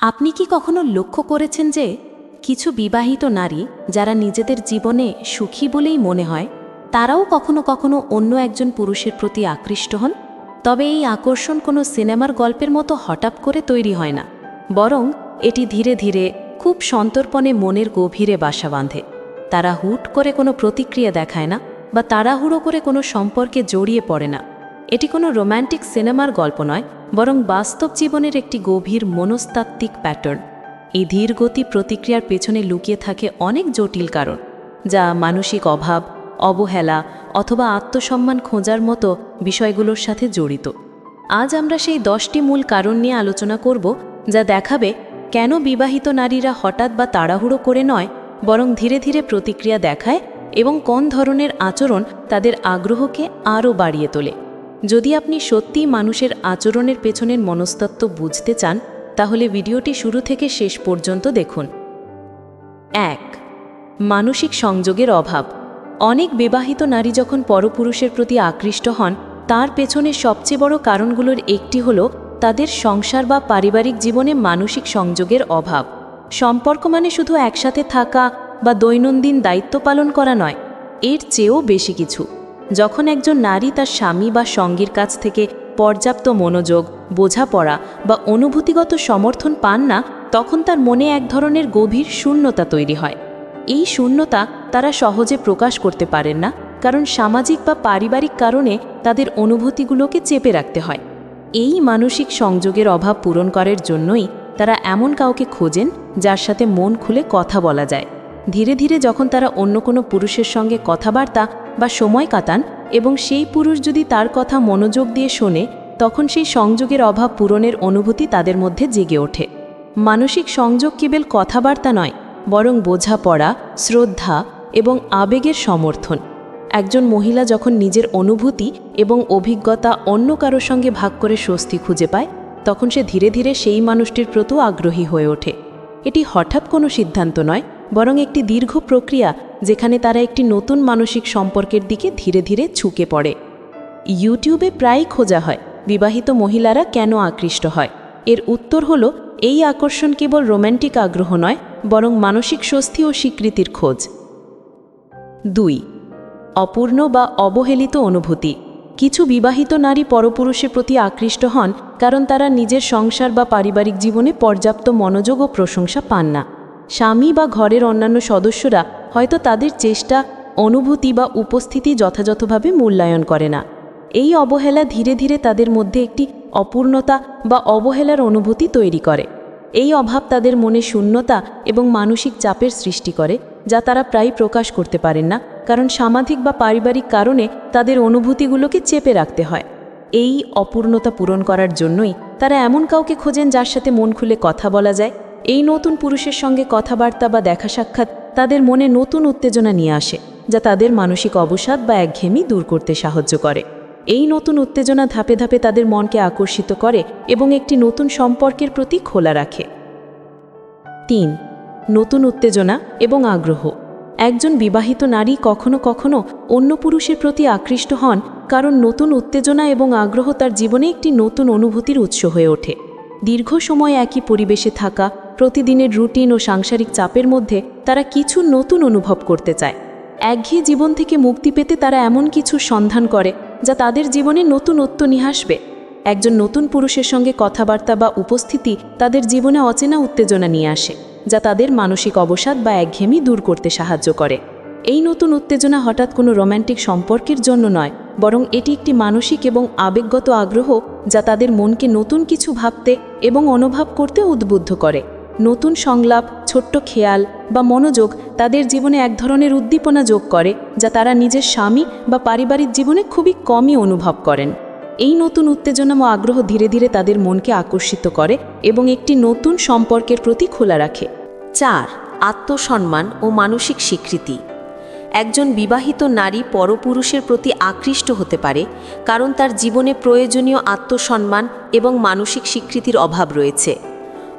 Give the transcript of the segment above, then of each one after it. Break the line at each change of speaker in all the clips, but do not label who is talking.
আপনি কি কখনো লক্ষ্য করেছেন যে কিছু বিবাহিত নারী যারা নিজেদের জীবনে সুখী বলেই মনে হয়, তারাও কখনো কখনো অন্য একজন পুরুষের প্রতি আকৃষ্ট হন? তবে এই আকর্ষণ কোনো সিনেমার গল্পের মতো হঠাৎ করে তৈরি হয় না, বরং এটি ধীরে ধীরে খুব সন্তর্পণে মনের গভীরে বাসা বাঁধে। তারা হুট করে কোনো প্রতিক্রিয়া দেখায় না বা তাড়াহুড়ো করে কোনো সম্পর্কে জড়িয়ে পড়ে না। এটি কোনো রোম্যান্টিক সিনেমার গল্প নয় বরং বাস্তব জীবনের একটি গভীর মনস্তাত্ত্বিক প্যাটার্ন এই ধীরগতি প্রতিক্রিয়ার পেছনে লুকিয়ে থাকে অনেক জটিল কারণ, যা মানসিক অভাব, অবহেলা অথবা আত্মসম্মান খোঁজার মতো বিষয়গুলোর সাথে জড়িত। আজ আমরা সেই দশটি মূল কারণ নিয়ে আলোচনা করব, যা দেখাবে কেন বিবাহিত নারীরা হঠাৎ বা তাড়াহুড়ো করে নয়, বরং ধীরে ধীরে প্রতিক্রিয়া দেখায় এবং কোন ধরনের আচরণ তাদের আগ্রহকে আরও বাড়িয়ে তোলে। যদি আপনি সত্যিই মানুষের আচরণের পেছনের মনস্তত্ত্ব বুঝতে চান, তাহলে ভিডিওটি শুরু থেকে শেষ পর্যন্ত দেখুন। এক, মানসিক সংযোগের অভাব। অনেক বিবাহিত নারী যখন পরপুরুষের প্রতি আকৃষ্ট হন, তার পেছনে সবচেয়ে বড় কারণগুলোর একটি হল তাদের সংসার বা পারিবারিক জীবনে মানসিক সংযোগের অভাব। সম্পর্ক মানে শুধু একসাথে থাকা বা দৈনন্দিন দায়িত্ব পালন করা নয়, এর চেয়েও বেশি কিছু। যখন একজন নারী তার স্বামী বা সঙ্গীর কাছ থেকে পর্যাপ্ত মনোযোগ, বোঝাপড়া বা অনুভূতিগত সমর্থন পান না, তখন তার মনে এক ধরনের গভীর শূন্যতা তৈরি হয়। এই শূন্যতা তারা সহজে প্রকাশ করতে পারেন না, কারণ সামাজিক বা পারিবারিক কারণে তাদের অনুভূতিগুলোকে চেপে রাখতে হয়। এই মানসিক সংযোগের অভাব পূরণ করার জন্যই তারা এমন কাউকে খোঁজেন যার সাথে মন খুলে কথা বলা যায়। ধীরে ধীরে যখন তারা অন্য কোনো পুরুষের সঙ্গে কথাবার্তা বা সময় কাটান এবং সেই পুরুষ যদি তার কথা মনোযোগ দিয়ে শোনে, তখন সেই সংযোগের অভাব পূরণের অনুভূতি তাদের মধ্যে জেগে ওঠে। মানসিক সংযোগ কেবল কথাবার্তা নয়, বরং বোঝাপড়া, শ্রদ্ধা এবং আবেগের সমর্থন। একজন মহিলা যখন নিজের অনুভূতি এবং অভিজ্ঞতা অন্য কারও সঙ্গে ভাগ করে স্বস্তি খুঁজে পায়, তখন সে ধীরে ধীরে সেই মানুষটির প্রতি আগ্রহী হয়ে ওঠে। এটি হঠাৎ কোনো সিদ্ধান্ত নয় বরং একটি দীর্ঘ প্রক্রিয়া যেখানে তারা একটি নতুন মানসিক সম্পর্কের দিকে ধীরে ধীরে ঝুঁকে পড়ে। ইউটিউবে প্রায়ই খোঁজা হয়, বিবাহিত মহিলারা কেন আকৃষ্ট হয়। এর উত্তর হল, এই আকর্ষণ কেবল রোম্যান্টিক আগ্রহ নয়, বরং মানসিক স্বস্তি ও স্বীকৃতির খোঁজ। দুই, অপূর্ণ বা অবহেলিত অনুভূতি। কিছু বিবাহিত নারী পরপুরুষের প্রতি আকৃষ্ট হন, কারণ তারা নিজের সংসার বা পারিবারিক জীবনে পর্যাপ্ত মনোযোগ ও প্রশংসা পান না। স্বামী বা ঘরের অন্যান্য সদস্যরা হয়তো তাদের চেষ্টা, অনুভূতি বা উপস্থিতি যথাযথভাবে মূল্যায়ন করে না। এই অবহেলা ধীরে ধীরে তাদের মধ্যে একটি অপূর্ণতা বা অবহেলার অনুভূতি তৈরি করে। এই অভাব তাদের মনে শূন্যতা এবং মানসিক চাপের সৃষ্টি করে, যা তারা প্রায় প্রকাশ করতে পারেন না, কারণ সামাজিক বা পারিবারিক কারণে তাদের অনুভূতিগুলোকে চেপে রাখতে হয়। এই অপূর্ণতা পূরণ করার জন্যই তারা এমন কাউকে খোঁজেন যার সাথে মন খুলে কথা বলা যায় এই নতুন পুরুষের সঙ্গে কথাবার্তা বা দেখা সাক্ষাৎ তাদের মনে নতুন উত্তেজনা নিয়ে আসে, যা তাদের মানসিক অবসাদ বা একঘেয়েমি দূর করতে সাহায্য করে। এই নতুন উত্তেজনা ধাপে ধাপে তাদের মনকে আকর্ষিত করে এবং একটি নতুন সম্পর্কের প্রতি খোলা রাখে। তিন, নতুন উত্তেজনা এবং আগ্রহ। একজন বিবাহিত নারী কখনো কখনো অন্য পুরুষের প্রতি আকৃষ্ট হন, কারণ নতুন উত্তেজনা এবং আগ্রহ তার জীবনে একটি নতুন অনুভূতির উৎস হয়ে ওঠে। দীর্ঘ সময় একই পরিবেশে থাকা প্রতিদিনের রুটিন ও সাংসারিক চাপের মধ্যে তারা কিছু নতুন অনুভব করতে চায়। একঘেয়ে জীবন থেকে মুক্তি পেতে তারা এমন কিছু সন্ধান করে যা তাদের জীবনে নতুনত্ব নিয়ে আসবে। একজন নতুন পুরুষের সঙ্গে কথাবার্তা বা উপস্থিতি তাদের জীবনে অচেনা উত্তেজনা নিয়ে আসে, যা তাদের মানসিক অবসাদ বা একঘেয়েমি দূর করতে সাহায্য করে। এই নতুন উত্তেজনা হঠাৎ কোনো রোম্যান্টিক সম্পর্কের জন্য নয়, বরং এটি একটি মানসিক এবং আবেগগত আগ্রহ যা তাদের মনকে নতুন কিছু ভাবতে এবং অনুভব করতে উদ্বুদ্ধ করে। নতুন সংলাপ, ছোট্ট খেয়াল বা মনোযোগ তাদের জীবনে এক ধরনের উদ্দীপনা যোগ করে, যা তারা নিজের স্বামী বা পারিবারিক জীবনে খুবই কমই অনুভব করেন। এই নতুন উত্তেজনা ও আগ্রহ ধীরে ধীরে তাদের মনকে আকর্ষিত করে এবং একটি নতুন সম্পর্কের প্রতি খোলা রাখে। চার, আত্মসম্মান ও মানসিক স্বীকৃতি। একজন বিবাহিত নারী পরপুরুষের প্রতি আকৃষ্ট হতে পারে, কারণ তার জীবনে প্রয়োজনীয় আত্মসম্মান এবং মানসিক স্বীকৃতির অভাব রয়েছে।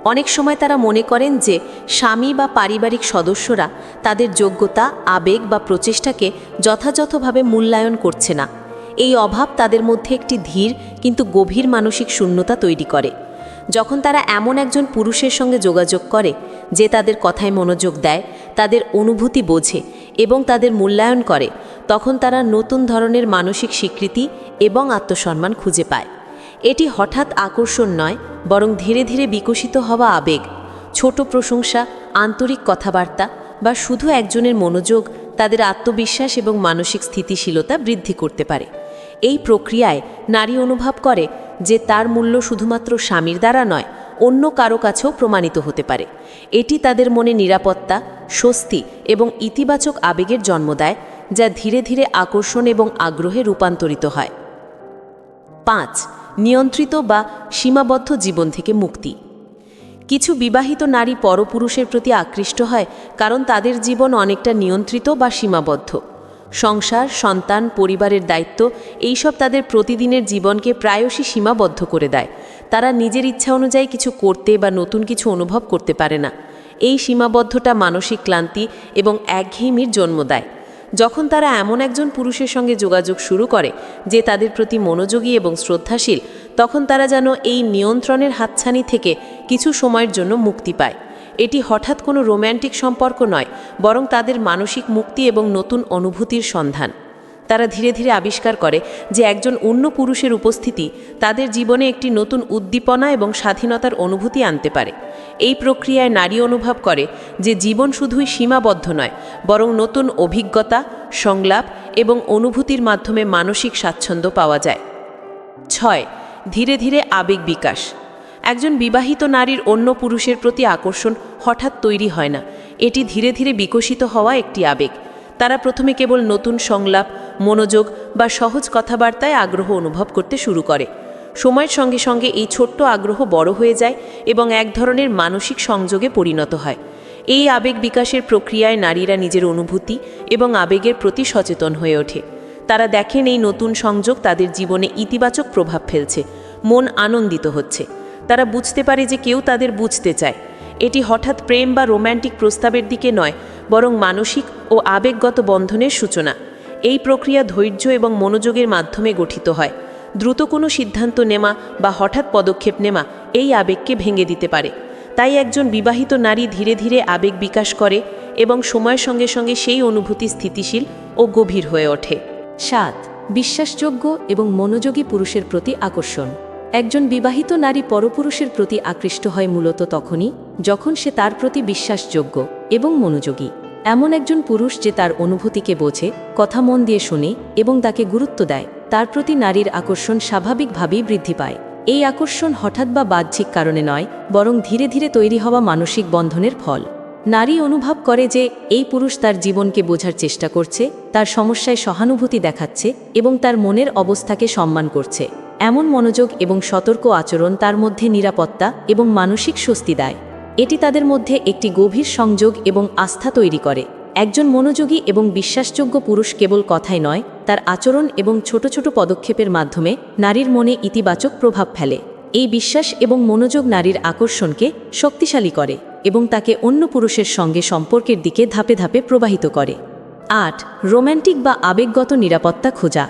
অনেক সময় তারা মনে করেন যে স্বামী বা পারিবারিক সদস্যরা তাদের যোগ্যতা, আবেগ বা প্রচেষ্টাকে যথাযথভাবে মূল্যায়ন করছে না। এই অভাব তাদের মধ্যে একটি ধীর কিন্তু গভীর মানসিক শূন্যতা তৈরি করে। যখন তারা এমন একজন পুরুষের সঙ্গে যোগাযোগ করে যে তাদের কথায় মনোযোগ দেয়, তাদের অনুভূতি বোঝে এবং তাদের মূল্যায়ন করে, তখন তারা নতুন ধরনের মানসিক স্বীকৃতি এবং আত্মসম্মান খুঁজে পায়। এটি হঠাৎ আকর্ষণ নয়, বরং ধীরে ধীরে বিকশিত হওয়া আবেগ, ছোট প্রশংসা, আন্তরিক কথাবার্তা বা শুধু একজনের মনোযোগ, তাদের আত্মবিশ্বাস এবং মানসিক স্থিতিশীলতা বৃদ্ধি করতে পারে। এই প্রক্রিয়ায় নারী অনুভব করে যে তার মূল্য শুধুমাত্র স্বামীর দ্বারা নয়, অন্য কারও কাছেও প্রমাণিত হতে পারে। এটি তাদের মনে নিরাপত্তা, স্বস্তি এবং ইতিবাচক আবেগের জন্ম দেয়, যা ধীরে ধীরে আকর্ষণ এবং আগ্রহে রূপান্তরিত হয়। পাঁচ নিয়ন্ত্রিত বা সীমাবদ্ধ জীবন থেকে মুক্তি। কিছু বিবাহিত নারী পরপুরুষের প্রতি আকৃষ্ট হয় কারণ তাদের জীবন অনেকটা নিয়ন্ত্রিত বা সীমাবদ্ধ। সংসার, সন্তান, পরিবারের দায়িত্ব, এইসব তাদের প্রতিদিনের জীবনকে প্রায়শই সীমাবদ্ধ করে দেয়। তারা নিজের ইচ্ছা অনুযায়ী কিছু করতে বা নতুন কিছু অনুভব করতে পারে না। এই সীমাবদ্ধতা মানসিক ক্লান্তি এবং একঘেয়েমির জন্ম দেয়। যখন তারা এমন একজন পুরুষের সঙ্গে যোগাযোগ শুরু করে যে তাদের প্রতি মনোযোগী এবং শ্রদ্ধাশীল, তখন তারা যেন এই নিয়ন্ত্রণের হাতছানি থেকে কিছু সময়ের জন্য মুক্তি পায়। এটি হঠাৎ কোনো রোম্যান্টিক সম্পর্ক নয়, বরং তাদের মানসিক মুক্তি এবং নতুন অনুভূতির সন্ধান। তারা ধীরে ধীরে আবিষ্কার করে যে একজন অন্য পুরুষের উপস্থিতি তাদের জীবনে একটি নতুন উদ্দীপনা এবং স্বাধীনতার অনুভূতি আনতে পারে। এই প্রক্রিয়ায় নারী অনুভব করে যে জীবন শুধুই সীমাবদ্ধ নয়, বরং নতুন অভিজ্ঞতা, সংলাপ এবং অনুভূতির মাধ্যমে মানসিক স্বাচ্ছন্দ্য পাওয়া যায়। ছয়, ধীরে ধীরে আবেগ বিকাশ। একজন বিবাহিত নারীর অন্য পুরুষের প্রতি আকর্ষণ হঠাৎ তৈরি হয় না। এটি ধীরে ধীরে বিকশিত হওয়া একটি আবেগ। তারা প্রথমে কেবল নতুন সংলাপ, মনোযোগ বা সহজ কথাবার্তায় আগ্রহ অনুভব করতে শুরু করে। সময়ের সঙ্গে সঙ্গে এই ছোট্ট আগ্রহ বড় হয়ে যায় এবং এক ধরনের মানসিক সংযোগে পরিণত হয়। এই আবেগ বিকাশের প্রক্রিয়ায় নারীরা নিজের অনুভূতি এবং আবেগের প্রতি সচেতন হয়ে ওঠে। তারা দেখেন এই নতুন সংযোগ তাদের জীবনে ইতিবাচক প্রভাব ফেলছে, মন আনন্দিত হচ্ছে। তারা বুঝতে পারে যে কেউ তাদের বুঝতে চায়। এটি হঠাৎ প্রেম বা রোম্যান্টিক প্রস্তাবের দিকে নয়, বরং মানসিক ও আবেগগত বন্ধনের সূচনা। এই প্রক্রিয়া ধৈর্য এবং মনোযোগের মাধ্যমে গঠিত হয়। দ্রুত কোনো সিদ্ধান্ত নেওয়া বা হঠাৎ পদক্ষেপ নেওয়া এই আবেগকে ভেঙে দিতে পারে। তাই একজন বিবাহিত নারী ধীরে ধীরে আবেগ বিকাশ করে এবং সময়ের সঙ্গে সঙ্গে সেই অনুভূতি স্থিতিশীল ও গভীর হয়ে ওঠে। সাত, বিশ্বাসযোগ্য এবং মনোযোগী পুরুষের প্রতি আকর্ষণ। একজন বিবাহিত নারী পরপুরুষের প্রতি আকৃষ্ট হয় মূলত তখনই যখন সে তার প্রতি বিশ্বাসযোগ্য এবং মনোযোগী, এমন একজন পুরুষ যে তার অনুভূতিকে বোঝে, কথা মন দিয়ে শুনে এবং তাকে গুরুত্ব দেয়, তার প্রতি নারীর আকর্ষণ স্বাভাবিকভাবেই বৃদ্ধি পায়। এই আকর্ষণ হঠাৎ বা বাহ্যিক কারণে নয়, বরং ধীরে ধীরে তৈরি হওয়া মানসিক বন্ধনের ফল। নারী অনুভব করে যে, এই পুরুষ তার জীবনকে বোঝার চেষ্টা করছে, তার সমস্যায় সহানুভূতি দেখাচ্ছে এবং তার মনের অবস্থাকে সম্মান করছে। এমন মনোযোগ এবং সতর্ক আচরণ তার মধ্যে নিরাপত্তা এবং মানসিক স্বস্তি দেয়। এটি তাদের মধ্যে একটি গভীর সংযোগ এবং আস্থা তৈরি করে। একজন মনোযোগী এবং বিশ্বাসযোগ্য পুরুষ কেবল কথাই নয়, তার আচরণ এবং ছোট ছোট পদক্ষেপের মাধ্যমে নারীর মনে ইতিবাচক প্রভাব ফেলে। এই বিশ্বাস এবং মনোযোগ নারীর আকর্ষণকে শক্তিশালী করে এবং তাকে অন্য পুরুষের সঙ্গে সম্পর্কের দিকে ধাপে ধাপে প্রবাহিত করে। আট, রোম্যান্টিক বা আবেগগত নিরাপত্তা খোঁজা।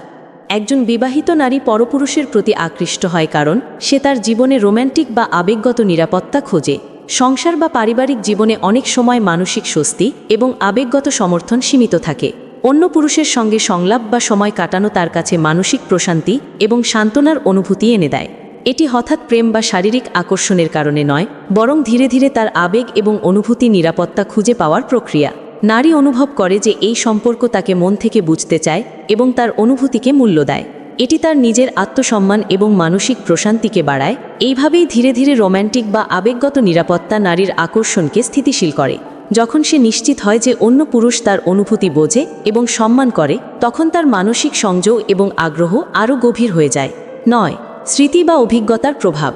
একজন বিবাহিত নারী পরপুরুষের প্রতি আকৃষ্ট হয় কারণ সে তার জীবনে রোম্যান্টিক বা আবেগগত নিরাপত্তা খোঁজে। সংসার বা পারিবারিক জীবনে অনেক সময় মানসিক স্বস্তি এবং আবেগগত সমর্থন সীমিত থাকে। অন্য পুরুষের সঙ্গে সংলাপ বা সময় কাটানো তার কাছে মানসিক প্রশান্তি এবং সান্ত্বনার অনুভূতি এনে দেয়। এটি হঠাৎ প্রেম বা শারীরিক আকর্ষণের কারণে নয়, বরং ধীরে ধীরে তার আবেগ এবং অনুভূতি নিরাপত্তা খুঁজে পাওয়ার প্রক্রিয়া। নারী অনুভব করে যে এই সম্পর্ক তাকে মন থেকে বুঝতে চায় এবং তার অনুভূতিকে মূল্য দেয়। এটি তার নিজের আত্মসম্মান এবং মানসিক প্রশান্তিকে বাড়ায়, এইভাবেই ধীরে ধীরে রোম্যান্টিক বা আবেগগত নিরাপত্তা নারীর আকর্ষণকে স্থিতিশীল করে। যখন সে নিশ্চিত হয় যে অন্য পুরুষ তার অনুভূতি বোঝে এবং সম্মান করে, তখন তার মানসিক সংযোগ এবং আগ্রহ আরও গভীর হয়ে যায়। নয়, স্মৃতি বা অভিজ্ঞতার প্রভাব।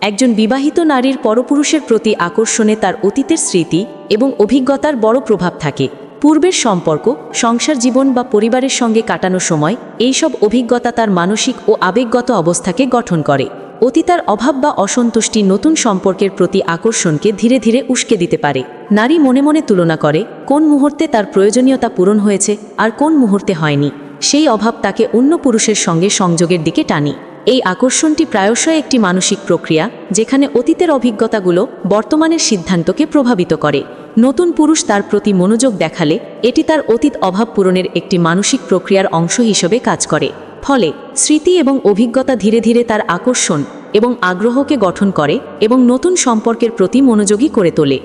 একজন বিবাহিত নারীর পরপুরুষের প্রতি আকর্ষণে তার অতীতের স্মৃতি এবং অভিজ্ঞতার বড় প্রভাব থাকে। পূর্বের সম্পর্ক, সংসার জীবন বা পরিবারের সঙ্গে কাটানো সময় এইসব অভিজ্ঞতা তার মানসিক ও আবেগগত অবস্থাকে গঠন করে। অতীতার অভাব বা অসন্তুষ্টি নতুন সম্পর্কের প্রতি আকর্ষণকে ধীরে ধীরে উস্কে দিতে পারে। নারী মনে মনে তুলনা করে, কোন মুহূর্তে তার প্রয়োজনীয়তা পূরণ হয়েছে আর কোন মুহূর্তে হয়নি। সেই অভাব তাকে অন্য পুরুষের সঙ্গে সংযোগের দিকে টানি। এই আকর্ষণটি প্রায়শই একটি মানসিক প্রক্রিয়া, যেখানে অতীতের অভিজ্ঞতাগুলো বর্তমানের সিদ্ধান্তকে প্রভাবিত করে। নতুন পুরুষ তার প্রতি মনোযোগ দেখালে, এটি তার অতীত অভাব পূরণের একটি মানসিক প্রক্রিয়ার অংশ হিসেবে কাজ করে। ফলে, স্মৃতি এবং অভিজ্ঞতা ধীরে ধীরে তার আকর্ষণ এবং আগ্রহকে গঠন করে এবং নতুন সম্পর্কের প্রতি মনোযোগী করে তোলে।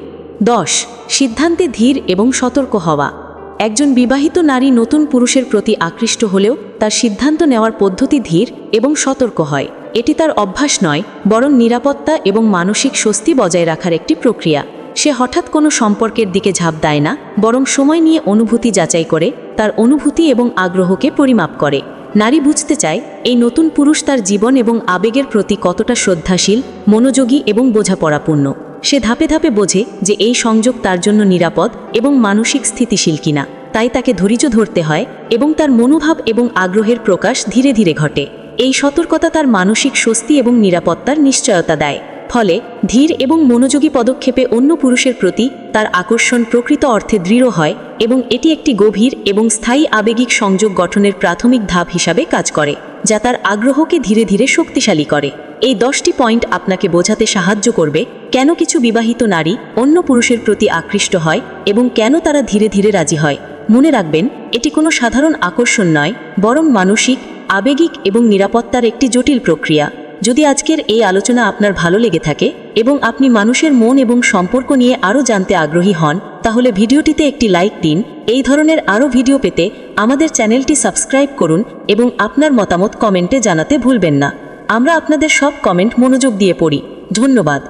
দশ, সিদ্ধান্তে ধীর এবং সতর্ক হওয়া। একজন বিবাহিত নারী নতুন পুরুষের প্রতি আকৃষ্ট হলেও তার সিদ্ধান্ত নেওয়ার পদ্ধতি ধীর এবং সতর্ক হয়। এটি তার অভ্যাস নয়, বরং নিরাপত্তা এবং মানসিক স্বস্তি বজায় রাখার একটি প্রক্রিয়া। সে হঠাৎ কোনো সম্পর্কের দিকে ঝাঁপ দেয় না, বরং সময় নিয়ে অনুভূতি যাচাই করে, তার অনুভূতি এবং আগ্রহকে পরিমাপ করে। নারী বুঝতে চায়, এই নতুন পুরুষ তার জীবন এবং আবেগের প্রতি কতটা শ্রদ্ধাশীল, মনোযোগী এবং বোঝাপড়াপূর্ণ। সে ধাপে ধাপে বোঝে যে এই সংযোগ তার জন্য নিরাপদ এবং মানসিক স্থিতিশীল কিনা। তাই তাকে ধৈর্য ধরতে হয় এবং তার মনোভাব এবং আগ্রহের প্রকাশ ধীরে ধীরে ঘটে। এই সতর্কতা তার মানসিক স্বস্তি এবং নিরাপত্তার নিশ্চয়তা দেয়। ফলে ধীর এবং মনোযোগী পদক্ষেপে অন্য পুরুষের প্রতি তার আকর্ষণ প্রকৃত অর্থে দৃঢ় হয় এবং এটি একটি গভীর এবং স্থায়ী আবেগিক সংযোগ গঠনের প্রাথমিক ধাপ হিসাবে কাজ করে, যা তার আগ্রহকে ধীরে ধীরে শক্তিশালী করে। এই দশটি পয়েন্ট আপনাকে বোঝাতে সাহায্য করবে কেন কিছু বিবাহিত নারী অন্য পুরুষের প্রতি আকৃষ্ট হয় এবং কেন তারা ধীরে ধীরে রাজি হয়। মনে রাখবেন, এটি কোনো সাধারণ আকর্ষণ নয়, বরং মানসিক, আবেগিক এবং নিরাপত্তার একটি জটিল প্রক্রিয়া। যদি আজকের এই আলোচনা আপনার ভালো লেগে থাকে এবং আপনি মানুষের মন এবং সম্পর্ক নিয়ে আরও জানতে আগ্রহী হন, তাহলে ভিডিওটিতে একটি লাইক দিন। এই ধরনের আরও ভিডিও পেতে আমাদের চ্যানেলটি সাবস্ক্রাইব করুন এবং আপনার মতামত কমেন্টে জানাতে ভুলবেন না। আমরা আপনাদের সব কমেন্ট মনোযোগ দিয়ে পড়ি। ধন্যবাদ।